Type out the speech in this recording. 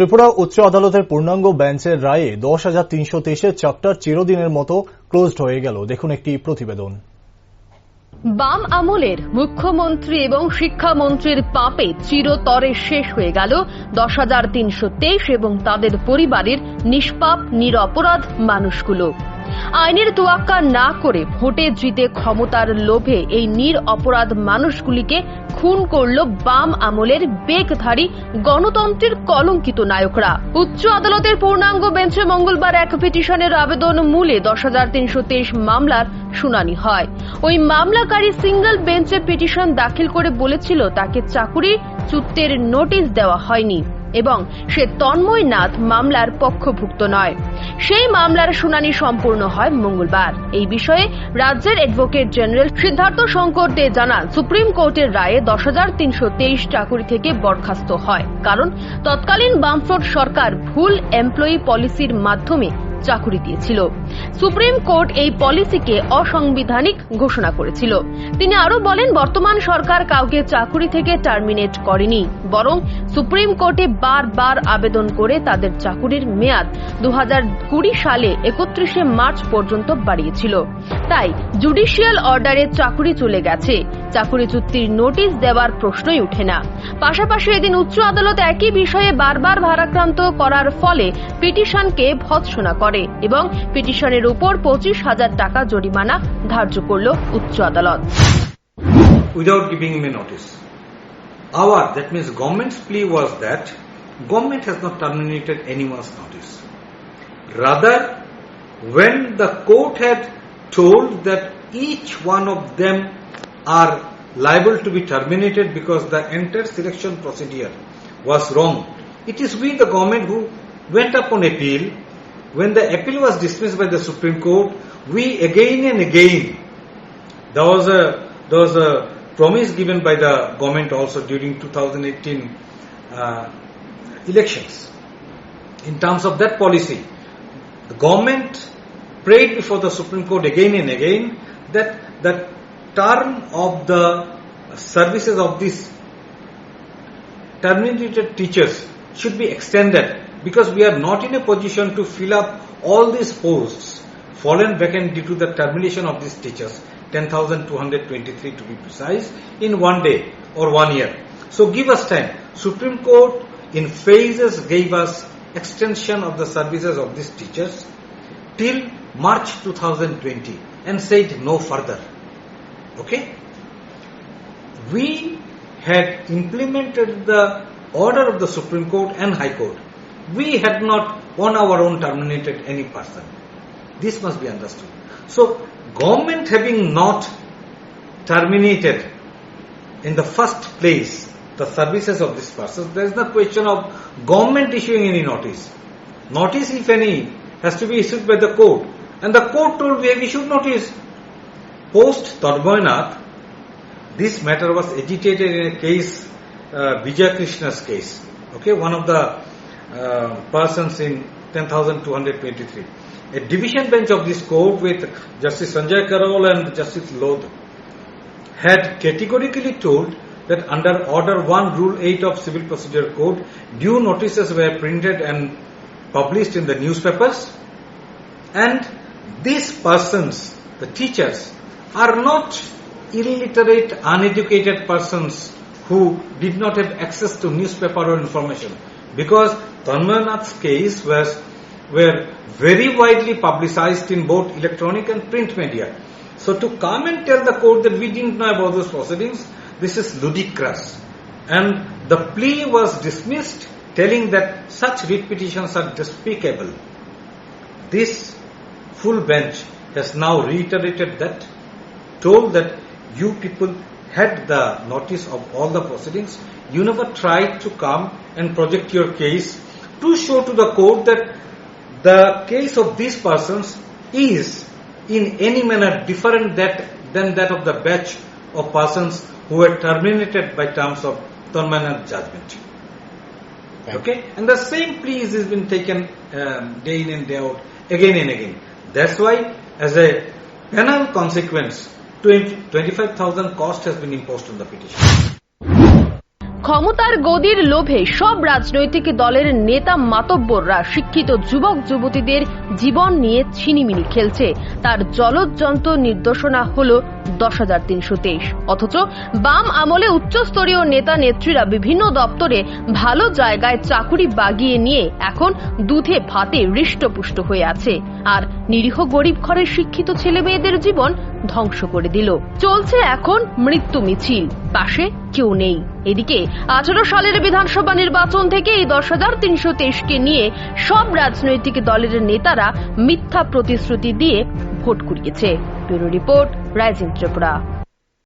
ত্রিপুরা উচ্চ আদালতের পূর্ণাঙ্গ বেঞ্চের রায়ে দশ হাজার তিনশো তেইশের চ্যাপ্টার চিরদিনের মতো ক্লোজড হয়ে গেল। দেখুন একটি প্রতিবেদন। বাম আমলের মুখ্যমন্ত্রী এবং শিক্ষামন্ত্রীর পাপে চিরতরে শেষ হয়ে গেল দশ হাজার তিনশো তেইশ এবং তাদের পরিবারের নিষ্পাপ, নিরপরাধ মানুষগুলো। আইনের তোয়াক্কা না করে ভোটে জিতে ক্ষমতার লোভে এই নির অপরাধ মানুষগুলিকে খুন করল বাম আমলের বেগধারী গণতন্ত্রের কলঙ্কিত নায়করা। উচ্চ আদালতের পূর্ণাঙ্গ বেঞ্চে মঙ্গলবার এক পিটিশনের আবেদন মূলে দশ হাজার তিনশো তেইশ মামলার শুনানি হয়। ওই মামলাকারী সিঙ্গল বেঞ্চে পিটিশন দাখিল করে বলেছিল তাকে চাকুরি চুত্তের নোটিশ দেওয়া হয়নি এবং সে তন্ময় নাথ মামলার পক্ষভুক্ত নয়। সেই মামলার শুনানি সম্পূর্ণ হয় মঙ্গলবার। এই বিষয়ে রাজ্যের অ্যাডভোকেট জেনারেল সিদ্ধার্থ শঙ্কর দে জানান, সুপ্রিম কোর্টের রায়ে দশ হাজার তিনশো তেইশ চাকুরি থেকে বরখাস্ত হয়। কারণ তৎকালীন বামফ্রন্ট সরকার ভুল এমপ্লয়ি পলিসির মাধ্যমে চাকুরি দিয়েছিল। সুপ্রিম কোর্ট এই পলিসিকে অসাংবিধানিক ঘোষণা করেছিল। তিনি আরও বলেন, বর্তমান সরকার কাউকে চাকুরি থেকে টার্মিনেট করেনি, বরং সুপ্রিম কোর্টে বারবার আবেদন করে তাদের চাকুরির মেয়াদ দু হাজার কুড়ি সালে একত্রিশে মার্চ পর্যন্ত বাড়িয়েছিল। তাই জুডিশিয়াল অর্ডারে চাকুরি চলে গেছে। চাকুরি চুক্তির নোটিশ দেওয়ার প্রশ্নই ওঠে না পাশাপাশি এদিন উচ্চ আদালত একই বিষয়ে বারবার ভারাক্রান্ত করার ফলে পিটিশনকে ভৎসনা করে এবং পিটিশনের উপর পঁচিশ হাজার টাকা জরিমানা ধার্য করল উচ্চ আদালত without giving him a notice. Our, that means government's plea was that government has not terminated anyone's notice. Rather, when the court had told that each one of them are liable to be terminated because the entire selection procedure was wrong, it is we, the government, who went up on appeal. When the appeal was dismissed by the Supreme Court, we again and again there was a there was a promise given by the government also during 2018 uh, elections. In terms of that policy, the government prayed before the Supreme Court again and again that the term of the services of these terminated teachers should be extended because we are not in a position to fill up all these posts fallen vacant due to the termination of these teachers 10,223 to be precise in one day or one year. So give us time. Supreme Court in phases gave us extension of the services of these teachers till March 2020 and said no further. Okay? We had implemented the order of the Supreme Court and High Court. We had not on our own terminated any person. This must be understood. So, government having not terminated in the first place the services of this person, there is no question of government issuing any notice. Notice, if any, has to be issued by the court. And the court told we have issued notice. Post Tarboynath, this matter was agitated in a case, uh, Vijay Krishna's case. Okay, one of the uh, persons in 10,223. A division bench of this court with Justice Sanjay Karol and Justice Lodh had categorically told that under Order 1, Rule 8 of Civil Procedure Code, due notices were printed and published in the newspapers, and these persons, the teachers, are not illiterate, uneducated persons who did not have access to newspaper or information. Because Tanmanath's case was were very widely publicized in both electronic and print media. So to come and tell the court that we didn't know about those proceedings, this is ludicrous. And the plea was dismissed, telling that such repetitions are despicable. This full bench has now reiterated that, told that you people had the notice of all the proceedings, you never tried to come and project your case to show to the court that the case of these persons is in any manner different that, than that of the batch of persons who were terminated by terms of Tanmanath judgment. Okay? And the same plea has been taken um, day in and day out, again and again. That's why, as a penal consequence, 20 25,000 cost has been imposed on the petition. ক্ষমতার গদির লোভে সব রাজনৈতিক দলের নেতা মাতব্বররা শিক্ষিত যুবক যুবতীদের জীবন নিয়ে ছিনিমিনি খেলছে তার জলজ্জন্ত নির্দেশনা হল দশ অথচ বাম আমলে উচ্চস্তরীয় নেতা নেত্রীরা বিভিন্ন দপ্তরে ভালো জায়গায় চাকুরি বাগিয়ে নিয়ে এখন দুধে ভাতে হৃষ্টপুষ্ট হয়ে আছে। আর নিরীহ গরিব ঘরের শিক্ষিত ছেলে মেয়েদের জীবন ধ্বংস করে দিল। চলছে এখন মৃত্যু মিছিল। পাশে কেউ নেই। এদিকে আঠারো সালের বিধানসভা নির্বাচন থেকে এই দশ হাজার তিনশো তেইশকে নিয়ে সব রাজনৈতিক দলের নেতারা মিথ্যা প্রতিশ্রুতি দিয়ে vote কুড়িয়েছে। Bureau report Rising Tripura.